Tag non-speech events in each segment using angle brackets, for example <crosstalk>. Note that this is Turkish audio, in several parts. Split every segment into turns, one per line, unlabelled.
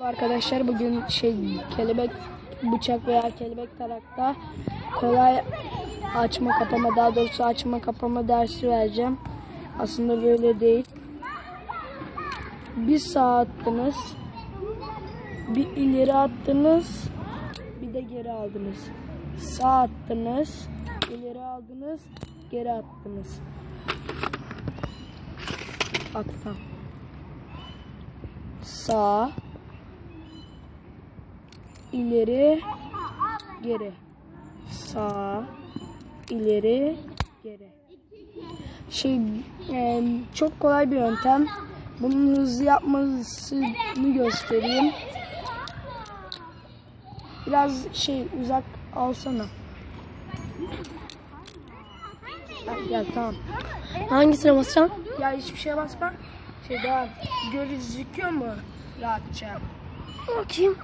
Arkadaşlar bugün şey kelebek bıçak veya kelebek tarakta kolay açma kapama daha doğrusu açma kapama dersi vereceğim. Aslında böyle değil. Bir sağ attınız. Bir ileri attınız. Bir de geri aldınız. Sağ attınız. ileri aldınız. Geri attınız. Attım. Sağ ileri geri. Sağ ileri geri. Şey e, çok kolay bir yöntem. Bunun hızlı yapmasını göstereyim. Biraz şey uzak alsana. Ha, gel tamam.
Hangisine basacağım?
ya hiçbir şeye basma. Şey daha gözüküyor mu rahatça?
Bakayım.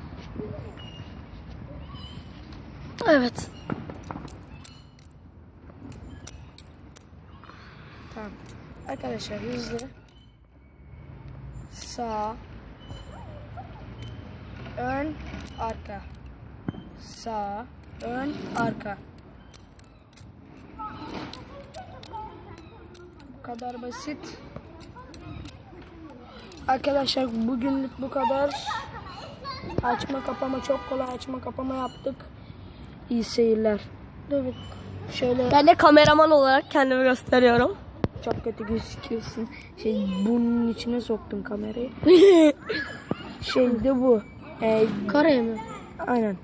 Evet.
Tamam. Arkadaşlar hızlı. Sağ. Ön, arka. Sağ, ön, arka. Bu kadar basit. Arkadaşlar bugünlük bu kadar. Açma kapama çok kolay açma kapama yaptık. İyi seyirler.
Evet.
Şöyle
Ben de kameraman olarak kendimi gösteriyorum.
Çok kötü gözüküyorsun. Şey burnunun içine soktum kamerayı. <laughs> Şey de bu. Ee,
Karaya mı?
aynen.